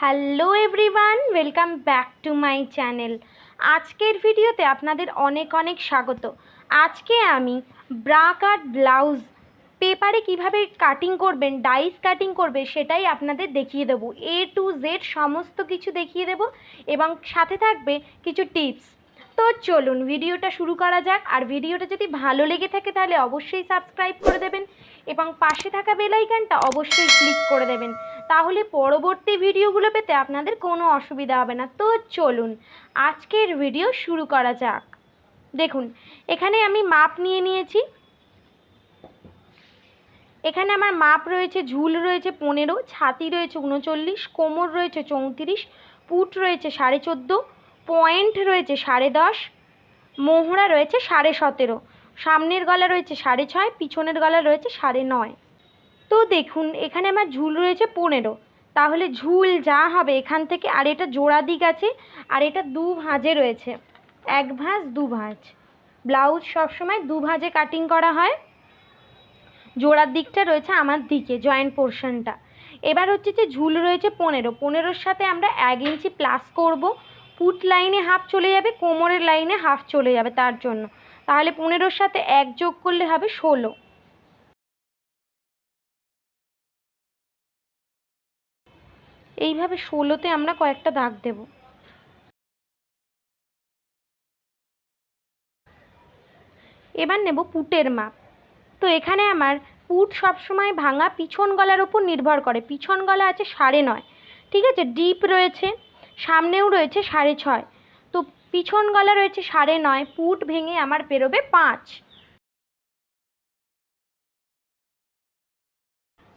Hello everyone, welcome back to my channel. আজকের ভিডিওতে আপনাদের অনেক অনেক স্বাগত। আজকে আমি ব্রা কাট ব্লাউজ পেপারে কীভাবে কাটিং করবেন ডাইস কাটিং করবে সেটাই আপনাদের দেখিয়ে দেবো। এ টু জেড সমস্ত কিছু দেখিয়ে দেবো এবং সাথে থাকবে কিছু টিপস তো চলুন, ভিডিওটা শুরু করা যাক। আর ভিডিওটা যদি ভালো লেগে থাকে তাহলে অবশ্যই সাবস্ক্রাইব করে দেবেন এবং পাশে থাকা বেল আইকনটা অবশ্যই ক্লিক করে দেবেন। তাহলে পরবর্তী ভিডিওগুলো পেতে আপনাদের কোনো অসুবিধা হবে না। তো চলুন, আজকের ভিডিও শুরু করা যাক। দেখুন, এখানে আমি মাপ নিয়ে নিয়েছি। এখানে আমার মাপ রয়েছে, ঝুল রয়েছে পনেরো, ছাতি রয়েছে উনচল্লিশ, কোমর রয়েছে চৌত্রিশ, পুট রয়েছে সাড়ে চোদ্দ পয়েন্ট রয়েছে সাড়ে দশ, মোহরা রয়েছে সাড়ে সতেরো। সামনের গলা রয়েছে সাড়ে ছয়, পিছনের গলা রয়েছে সাড়ে নয়। তো দেখুন, এখানে আমার ঝুল রয়েছে পনেরো। তাহলে ঝুল যা হবে এখান থেকে, আর এটা জোড়া দিক আছে, আর এটা দু ভাঁজে রয়েছে। এক ভাঁজ, দু ভাঁজ। ব্লাউজ সবসময় দু ভাঁজে কাটিং করা হয়। জোড়ার দিকটা রয়েছে আমার দিকে জয়েন্ট পোর্শনটা এবার হচ্ছে যে ঝুল রয়েছে পনেরো। পনেরোর সাথে আমরা এক ইঞ্চি প্লাস করব। পুট লাইনে হাফ চলে যাবে, কোমরের লাইনে হাফ চলে যাবে তার জন্য। তাহলে পনেরোর সাথে এক যোগ করলে হবে ষোলো। এইভাবে ষোলোতে আমরা কয়েকটা দাগ দেব। এবার নেব পুটের মাপ। তো এখানে আমার পুট সবসময় ভাঙা পিছন গলার ওপর নির্ভর করে। পিছন গলা আছে সাড়ে নয়, ঠিক আছে? ডিপ রয়েছে, সামনেও রয়েছে সাড়ে ছয়। পিছন গলা রয়েছে সাড়ে নয়, পুট ভেঙে আমার বেরোবে পাঁচ।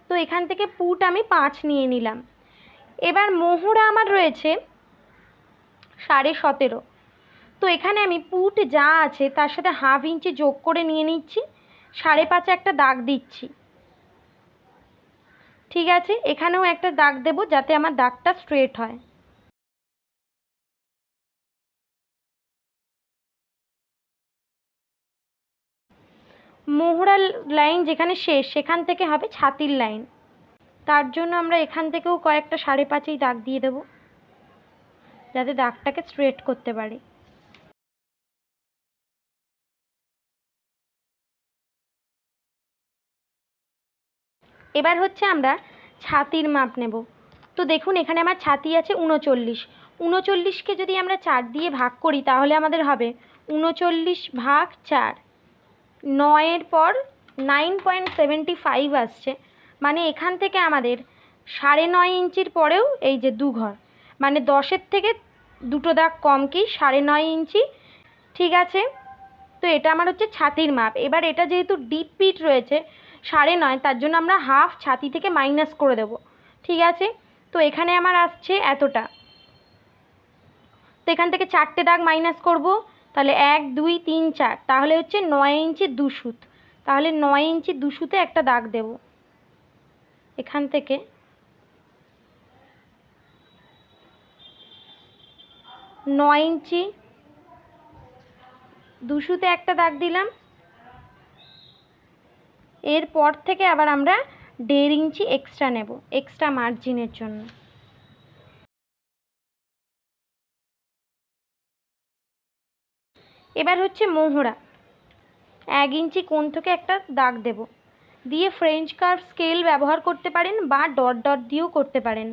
তো এখান থেকে পুট আমি পাঁচ নিয়ে নিলাম। এবার মোহরা আমার রয়েছে সাড়ে সতেরো। তো এখানে আমি পুট যা আছে তার সাথে হাফ ইঞ্চি যোগ করে নিয়ে নিচ্ছি, সাড়ে পাঁচে একটা দাগ দিচ্ছি। ঠিক আছে? এখানেও একটা দাগ দেব যাতে আমার দাগটা স্ট্রেট হয়। মোহরা লাইন যেখানে শেষ, সেখান থেকে হবে ছাতির লাইন। তার জন্য আমরা এখান থেকেও কয়েকটা সাড়ে পাঁচেই দাগ দিয়ে দেবো, যাতে দাগটাকে স্ট্রেট করতে পারি। এবার হচ্ছে আমরা ছাতির মাপ নেব। তো দেখুন, এখানে আমার ছাতি আছে উনচল্লিশ। উনচল্লিশকে যদি আমরা চার দিয়ে ভাগ করি, তাহলে আমাদের হবে উনচল্লিশ ভাগ চার। নয়ের পর নাইন পয়েন্ট সেভেন্টি ফাইভ আসছে। মানে এখান থেকে আমাদের সাড়ে নয় ইঞ্চির পরেও এই যে দু ঘর। মানে দশের থেকে দুটো দাগ কম কি? সাড়ে নয় ইঞ্চি। ঠিক আছে? তো এটা আমার হচ্ছে ছাতির মাপ। এবার এটা যেহেতু ডিপ পিট রয়েছে, সাড়ে নয়, তার জন্য আমরা হাফ ছাতি থেকে মাইনাস করে দেব। ঠিক আছে? তো এখানে আমার আসছে এতটা। তো এখান থেকে চারটে দাগ মাইনাস করব। তাহলে এক, দুই, তিন, চার। তাহলে হচ্ছে নয় ইঞ্চি দুশুত তাহলে নয় ইঞ্চি দুশুতে একটা দাগ দেব। এখান থেকে নয় ইঞ্চি দুশুতে একটা দাগ দিলাম। এরপর থেকে আবার আমরা দেড় ইঞ্চি এক্সট্রা নেব এক্সট্রা মার্জিনের জন্য। এবার হচ্ছে মোহরা। এক ইঞ্চি কোণ থেকে একটা দাগ দেব। দিয়ে ফ্রেঞ্চ কার্ভ স্কেল ব্যবহার করতে পারেন বা ডট ডট দিয়েও করতে পারেন।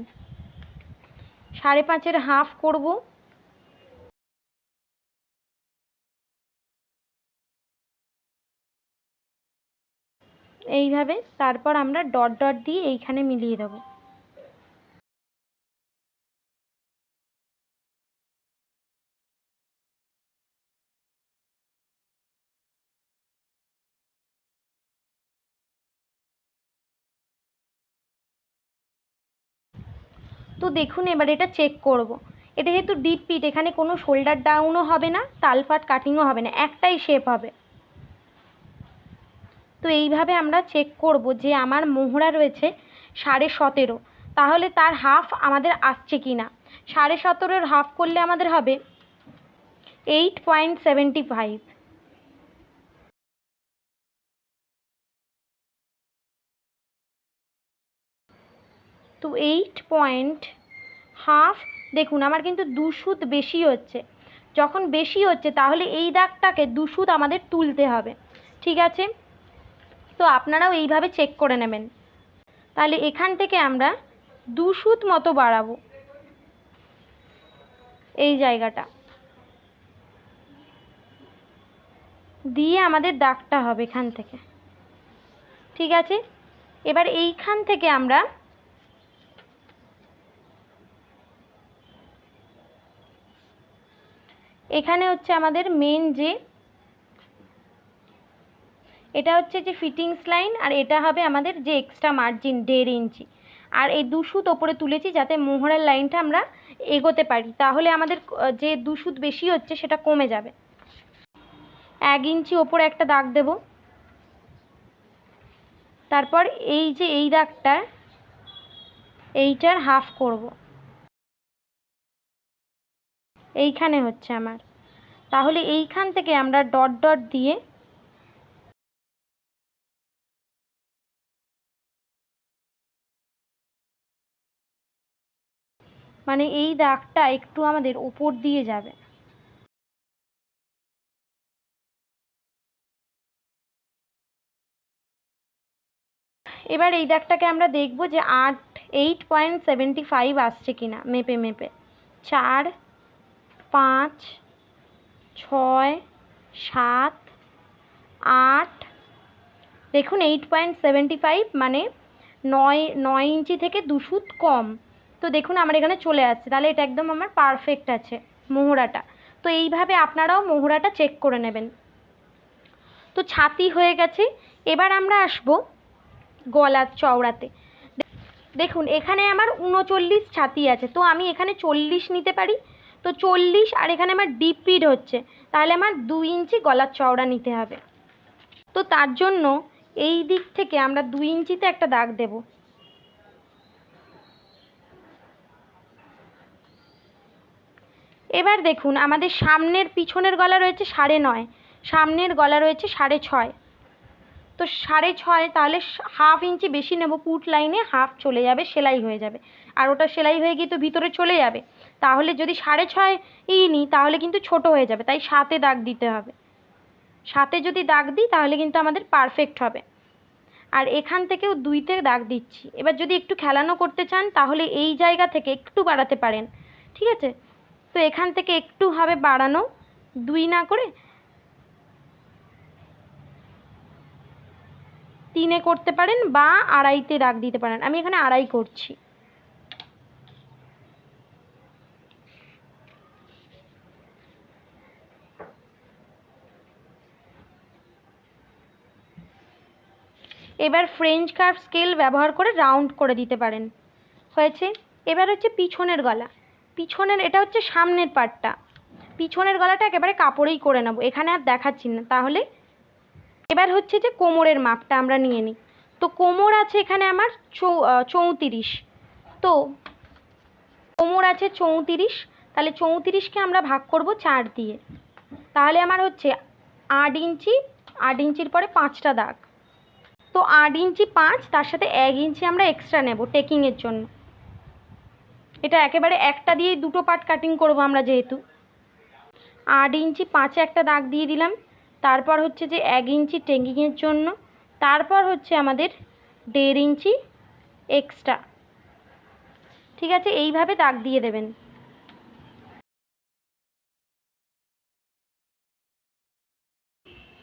সাড়ে পাঁচের হাফ করব। এইভাবে তারপর আমরা ডট ডট দিয়ে এইখানে মিলিয়ে দেবো। তো দেখুন, এবার এটা চেক করব। এটা যেহেতু ডিপ পিট এখানে কোনো শোল্ডার ডাউনও হবে না তালফাট কাটিংও হবে না, একটাই শেপ হবে। তো এইভাবে আমরা চেক করব যে আমার মোহরা রয়েছে সাড়ে সতেরো, তাহলে তার হাফ আমাদের আসছে কি না সাড়ে সতেরোর হাফ করলে আমাদের হবে এইট পয়েন্ট সেভেন্টি ফাইভ তো এইট পয়েন্ট হাফ দেখুন, আমার কিন্তু দু সুত বেশি হচ্ছে। যখন বেশি হচ্ছে, তাহলে এই দাগটাকে দু সুত আমাদের তুলতে হবে। ঠিক আছে? তো আপনারাও এইভাবে চেক করে নেবেন। তাহলে এখান থেকে আমরা দু সুত মতো বাড়াবো। এই জায়গাটা। দিয়ে আমাদের দাগটা হবে এখান থেকে। ঠিক আছে? এবার এইখান থেকে আমরা এখানে হচ্ছে আমাদের মেন যে, এটা হচ্ছে যে ফিটিংস লাইন আর এটা হবে আমাদের যে এক্সট্রা মার্জিন দেড় ইঞ্চি। আর এই দু সুত ওপরে তুলেছি যাতে মোহরের লাইনটা আমরা এগোতে পারি। তাহলে আমাদের যে দু সুত বেশি হচ্ছে সেটা কমে যাবে। এক ইঞ্চি ওপরে একটা দাগ দেব। তারপর এই যে এই দাগটা, এইটার হাফ করব। এইখানে হচ্ছে আমার। তাহলে এইখান থেকে আমরা ডট ডট দিয়ে মানে এই দাগটা একটু আমাদের উপর দিয়ে যাবে। এবার এই দাগটাকে আমরা দেখব যে আট এইট পয়েন্ট সেভেন্টি ফাইভ আসছে কিনা, মেপে মেপে। চার, পাঁচ ছয়, সাত, আট, দেখুন এইট পয়েন্ট সেভেন্টি ফাইভ মানে নয় নয় ইঞ্চি থেকে দু কম। তো দেখুন আমার এখানে চলে আসছে। তাহলে এটা একদম আমার পারফেক্ট আছে মোহরাটা। তো এইভাবে আপনারাও মোহরাটা চেক করে নেবেন। তো ছাতি হয়ে গেছে। এবার আমরা আসব গলার চওড়াতে। দেখুন এখানে আমার উনচল্লিশ ছাতি আছে। তো আমি এখানে চল্লিশ নিতে পারি? তো চল্লিশ আর এখানে আমার ডিপ পিড হচ্ছে। তাহলে আমার দু ইঞ্চি গলার চওড়া নিতে হবে। তো তার জন্য এই দিক থেকে আমরা দু ইঞ্চিতে একটা দাগ দেব। এবার দেখুন, আমাদের সামনের পিছনের গলা রয়েছে সাড়ে নয়। সামনের গলা রয়েছে সাড়ে ছয়। তো সাড়ে ছয়, তাহলে হাফ ইঞ্চি বেশি নেব। পুট লাইনে হাফ চলে যাবে, সেলাই হয়ে যাবে। আর ওটা সেলাই হয়ে গিয়ে তো ভিতরে চলে যাবে। তাহলে যদি সাড়ে ছয় ই নিই তাহলে কিন্তু ছোট হয়ে যাবে। তাই সাতে দাগ দিতে হবে। সাতে যদি দাগ দিই, তাহলে কিন্তু আমাদের পারফেক্ট হবে। আর এখান থেকেও দুইতে দাগ দিচ্ছি। এবার যদি একটু খেলানো করতে চান, তাহলে এই জায়গা থেকে একটু বাড়াতে পারেন। ঠিক আছে? তো এখান থেকে একটু হবে বাড়ানো। দুই না করে তিনে করতে পারেন বা আড়াইতে দাগ দিতে পারেন। আমি এখানে আড়াই করছি। এবার ফ্রেঞ্চ কার্ভ স্কেল ব্যবহার করে রাউন্ড করে দিতে পারেন। হয়েছে? এবার হচ্ছে পিছনের গলা। পিছনের, এটা হচ্ছে সামনের পার্টটা পিছনের গলাটা একেবারে কাপড়েই করে নেব। এখানে আর দেখাচ্ছি না। তাহলে এবার হচ্ছে যে কোমরের মাপটা আমরা নিয়ে নিই। তো কোমর আছে এখানে আমার চৌ চৌত্রিশ। তো কোমর আছে চৌত্রিশ। তাহলে চৌত্রিশকে আমরা ভাগ করব চার দিয়ে। তাহলে আমার হচ্ছে আট ইঞ্চি, আট ইঞ্চির পরে পাঁচটা দাগ। তো আট ইঞ্চি পাঁচ, তার সাথে এক ইঞ্চি আমরা এক্সট্রা নেব টেকিংয়ের জন্য। এটা একেবারে একটা দিয়েই দুটো পার্ট কাটিং করব আমরা যেহেতু। আট ইঞ্চি পাঁচে একটা দাগ দিয়ে দিলাম। তারপর হচ্ছে যে এক ইঞ্চি টেকিংয়ের জন্য। তারপর হচ্ছে আমাদের দেড় ইঞ্চি এক্সট্রা ঠিক আছে? এইভাবে দাগ দিয়ে দেবেন।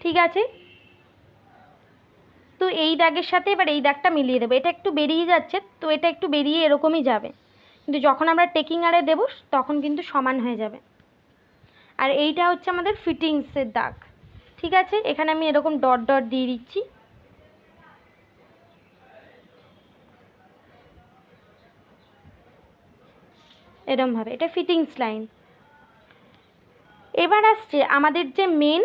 ঠিক আছে? তো এই দাগের সাথে এবার এই দাগটা মিলিয়ে দেবো। এটা একটু বেরিয়ে যাচ্ছে, তো এটা একটু বেরিয়ে এরকমই যাবে। কিন্তু যখন আমরা টেকিং আরে দেবো, তখন কিন্তু সমান হয়ে যাবে। আর এইটা হচ্ছে আমাদের ফিটিংসের দাগ। ঠিক আছে? এখানে আমি এরকম ডট ডট দিয়ে দিচ্ছি। এরমভাবে এটা ফিটিংস লাইন এবার আসছে আমাদের যে মেন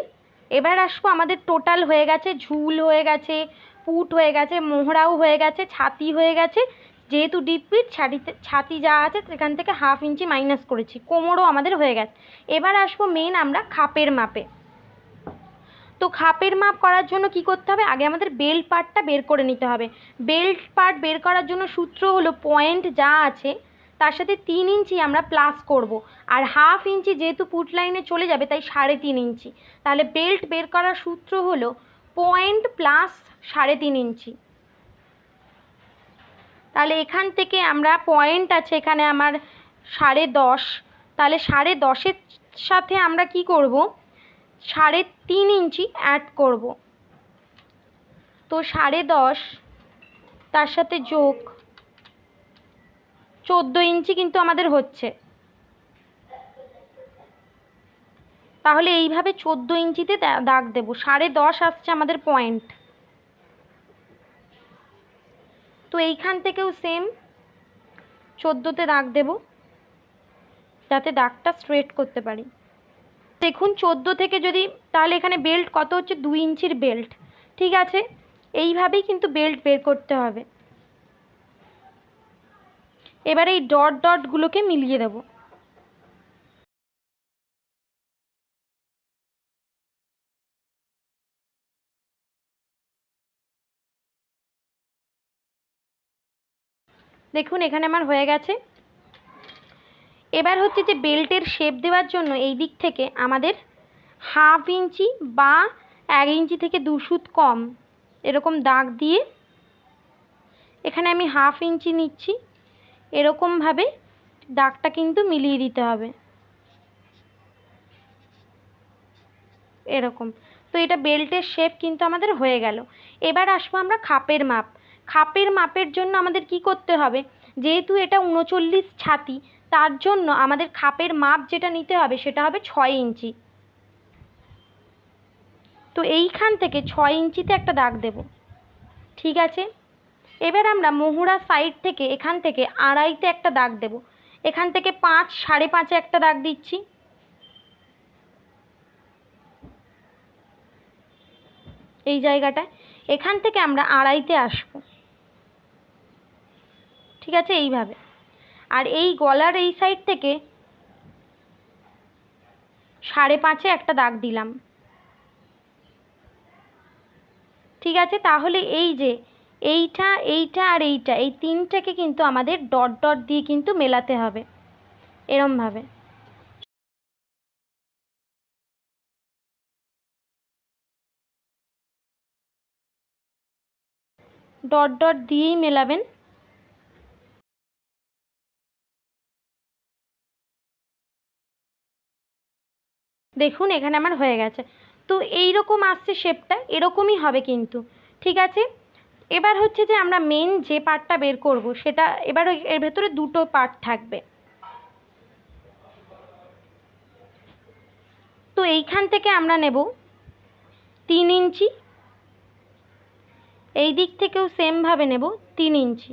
এবার আসব আমাদের টোটাল হয়ে গেছে, ঝুল হয়ে গেছে পুট হয়ে গেছে, মোহরাও হয়ে গেছে, ছাতি হয়ে গেছে। যেহেতু ডিপ পিট ছাতিতে ছাতি যা আছে সেখান থেকে হাফ ইঞ্চি মাইনাস করেছি। কোমরও আমাদের হয়ে গেছে। এবার আসব মেন আমরা খাপের মাপে। তো খাপের মাপ করার জন্য কি করতে হবে? আগে আমাদের বেল্ট পার্টটা বের করে নিতে হবে। বেল্ট পার্ট বের করার জন্য সূত্র হলো পয়েন্ট যা আছে, তার সাথে তিন ইঞ্চি আমরা প্লাস করব। আর হাফ ইঞ্চি যেহেতু পুট লাইনে চলে যাবে, তাই সাড়ে তিন ইঞ্চি তাহলে বেল্ট বের করার সূত্র হলো পয়েন্ট প্লাস সাড়ে তিন ইঞ্চি। তাহলে এখান থেকে আমরা পয়েন্ট আছে এখানে আমার সাড়ে দশ। তাহলে সাড়ে দশের সাথে আমরা কি করব? সাড়ে তিন ইঞ্চি অ্যাড করব। তো সাড়ে দশ, তার সাথে যোগ। চোদ্দ ইঞ্চি কিন্তু আমাদের হচ্ছে। তাহলে এইভাবে চোদ্দ ইঞ্চিতে দাগ দেবো। সাড়ে দশ আসছে আমাদের পয়েন্ট তো এইখান থেকেও সেম চোদ্দোতে দাগ দেব, যাতে দাগটা স্ট্রেট করতে পারি। দেখুন, চোদ্দ থেকে যদি, তাহলে এখানে বেল্ট কত হচ্ছে? দুই ইঞ্চির বেল্ট ঠিক আছে? এইভাবেই কিন্তু বেল্ট বের করতে হবে। এবার এই ডট ডটগুলোকে মিলিয়ে দেব। দেখুন, এখানে আমার হয়ে গেছে। এবার হচ্ছে যে বেল্টের শেপ দেওয়ার জন্য এই দিক থেকে আমাদের হাফ ইঞ্চি বা এক ইঞ্চি থেকে দু সুত কম এরকম দাগ দিয়ে এখানে আমি হাফ ইঞ্চি নিচ্ছি। এরকমভাবে দাগটা কিন্তু মিলিয়ে দিতে হবে। এরকম। তো এটা বেল্টের শেপ কিন্তু আমাদের হয়ে গেল। এবার আসব আমরা খাপের মাপ। খাপের মাপের জন্য আমাদের কি করতে হবে? যেহেতু এটা উনচল্লিশ ছাতি, তার জন্য আমাদের খাপের মাপ যেটা নিতে হবে সেটা হবে ছয় ইঞ্চি। তো এইখান থেকে ছয় ইঞ্চিতে একটা দাগ দেব। ঠিক আছে? এবার আমরা মোহুরা সাইড থেকে, এখান থেকে আড়াইতে একটা দাগ দেব। এখান থেকে পাঁচ, সাড়ে পাঁচে একটা দাগ দিচ্ছি। এই জায়গাটায়। এখান থেকে আমরা আড়াইতে আসব। ঠিক আছে? এইভাবে। আর এই গলার এই সাইড থেকে সাড়ে পাঁচে একটা দাগ দিলাম। ঠিক আছে? তাহলে এই যে এইটা এইটা আর এইটা, এই তিনটাকে কিন্তু আমাদের ডট ডট দিয়ে কিন্তু মেলাতে হবে। এরমভাবে। ডট ডট দিয়েই মেলাবেন। দেখুন, এখানে আমার হয়ে গেছে। তো এই রকম আসছে শেপটা এরকমই হবে কিন্তু। ঠিক আছে? এবার হচ্ছে যে আমরা মেন যে পার্টটা বের করব, সেটা এবার এর ভেতরে দুটো পার্ট থাকবে। তো এইখান থেকে আমরা নেব তিন ইঞ্চি। এই দিক থেকেও সেমভাবে নেব তিন ইঞ্চি।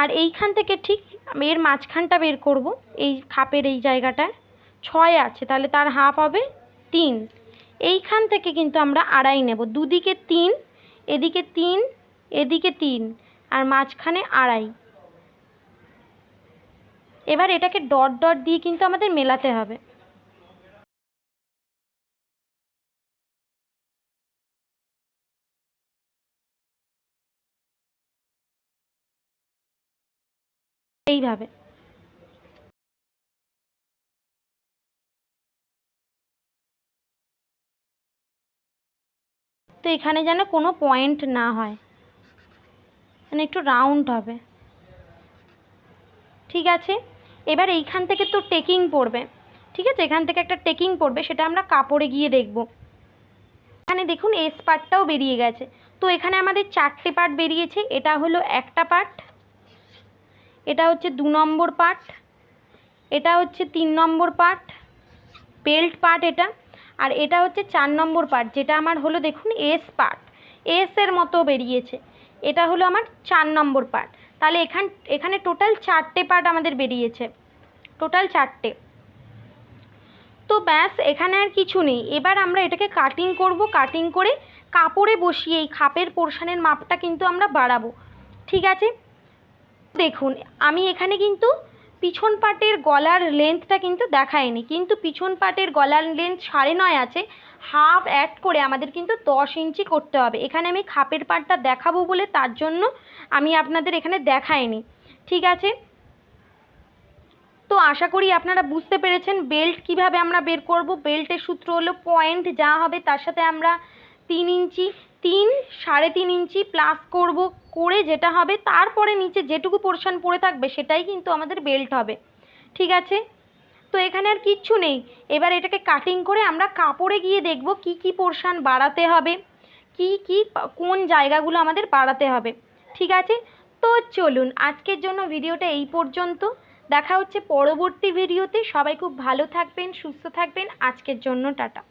আর এইখান থেকে ঠিক এর মাঝখানটা বের করব, এই খাপের এই জায়গাটায়। ছয় আছে, তাহলে তার হাফ হবে তিন। এইখান থেকে কিন্তু আমরা আড়াই নেব। দুদিকে তিন, এদিকে তিন এদিকে তিন, আর মাঝখানে আড়াই। এবার এটাকে ডট ডট দিয়ে কিন্তু আমাদের মেলাতে হবে। এইভাবে। তো এখানে যেন কোনো পয়েন্ট না হয়। মানে একটু রাউন্ড হবে। ঠিক আছে? এবার এইখান থেকে তো টেকিং পড়বে। ঠিক আছে? এখান থেকে একটা টেকিং পড়বে, সেটা আমরা কাপড়ে গিয়ে দেখব। এখানে দেখুন এস পার্টটাও বেরিয়ে গেছে। তো এখানে আমাদের চারটে পার্ট বেরিয়েছে। এটা হলো একটা পার্ট এটা হচ্ছে দু নম্বর পার্ট, এটা হচ্ছে তিন নম্বর পার্ট, বেল্ট পার্ট এটা, আর এটা হচ্ছে চার নম্বর পার্ট, যেটা আমার হলো দেখুন এস পার্ট, এস এর মতো বেরিয়েছে, এটা হলো আমার চার নম্বর পার্ট, তাহলে এখান, এখানে টোটাল চারটে পার্ট আমাদের বেরিয়েছে, টোটাল চারটে। তো ব্যাস, এখানে আর কিছু নেই, এবার আমরা এটাকে কাটিং করব, কাটিং করে কাপড়ে বসিয়ে এই খাপের পোর্শানের মাপটা কিন্তু আমরা বাড়াবো, ঠিক আছে? দেখুন, আমি এখানে কিন্তু পিছন পাটের গলার লেন্থটা কিন্তু দেখাইনি। কিন্তু পিছন পাটের গলার লেন্থ সাড়ে নয় আছে হাফ অ্যাড করে আমাদের কিন্তু দশ ইঞ্চি করতে হবে। এখানে আমি খাপের পাটটা দেখাবো বলে তার জন্য আমি আপনাদের এখানে দেখাইনি। ঠিক আছে? তো আশা করি আপনারা বুঝতে পেরেছেন বেল্ট কীভাবে আমরা বের করব। বেল্টের সূত্র হলো পয়েন্ট যা হবে তার সাথে আমরা তিন ইঞ্চি, তিন, সাড়ে তিন ইঞ্চি প্লাস করব, করে যেটা হবে তারপরে নিচে যেটুকু পোর্শন পড়ে থাকবে সেটাই কিন্তু আমাদের বেল্ট হবে। ঠিক আছে? তো এখানে আর কিচ্ছু নেই। এবার এটাকে কাটিং করে আমরা কাপড়ে গিয়ে দেখব কি কি পোর্শন বাড়াতে হবে, কি কি কোন জায়গাগুলো আমাদের বাড়াতে হবে। ঠিক আছে? তো চলুন, আজকের জন্য ভিডিওটা এই পর্যন্ত। দেখা হচ্ছে পরবর্তী ভিডিওতে। সবাই খুব ভালো থাকবেন, সুস্থ থাকবেন। আজকের জন্য টাটা।